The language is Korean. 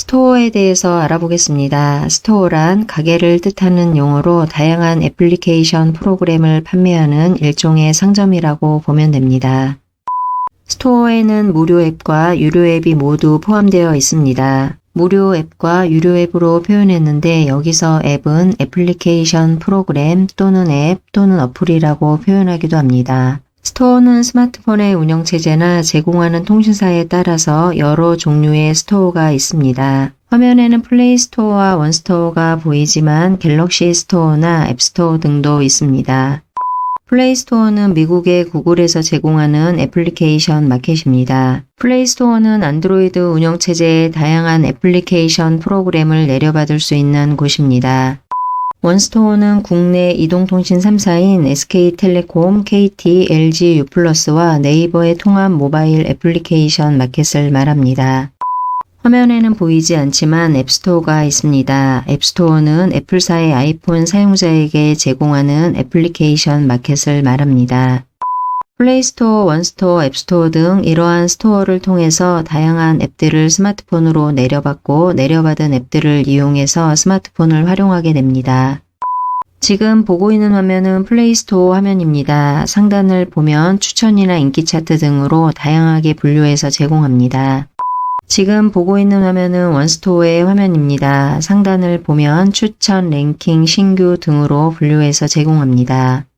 스토어에 대해서 알아보겠습니다. 스토어란 가게를 뜻하는 용어로 다양한 애플리케이션 프로그램을 판매하는 일종의 상점이라고 보면 됩니다. 스토어에는 무료 앱과 유료 앱이 모두 포함되어 있습니다. 무료 앱과 유료 앱으로 표현했는데 여기서 앱은 애플리케이션 프로그램 또는 앱 또는 어플이라고 표현하기도 합니다. 스토어는 스마트폰의 운영체제나 제공하는 통신사에 따라서 여러 종류의 스토어가 있습니다. 화면에는 플레이 스토어와 원스토어가 보이지만 갤럭시 스토어나 앱스토어 등도 있습니다. 플레이 스토어는 미국의 구글에서 제공하는 애플리케이션 마켓입니다. 플레이 스토어는 안드로이드 운영체제의 다양한 애플리케이션 프로그램을 내려받을 수 있는 곳입니다. 원스토어는 국내 이동통신 3사인 SK텔레콤, KT, LG U+와 네이버의 통합 모바일 애플리케이션 마켓을 말합니다. 화면에는 보이지 않지만 앱스토어가 있습니다. 앱스토어는 애플사의 아이폰 사용자에게 제공하는 애플리케이션 마켓을 말합니다. 플레이스토어, 원스토어, 앱스토어 등 이러한 스토어를 통해서 다양한 앱들을 스마트폰으로 내려받고 내려받은 앱들을 이용해서 스마트폰을 활용하게 됩니다. 지금 보고 있는 화면은 플레이스토어 화면입니다. 상단을 보면 추천이나 인기 차트 등으로 다양하게 분류해서 제공합니다. 지금 보고 있는 화면은 원스토어의 화면입니다. 상단을 보면 추천, 랭킹, 신규 등으로 분류해서 제공합니다.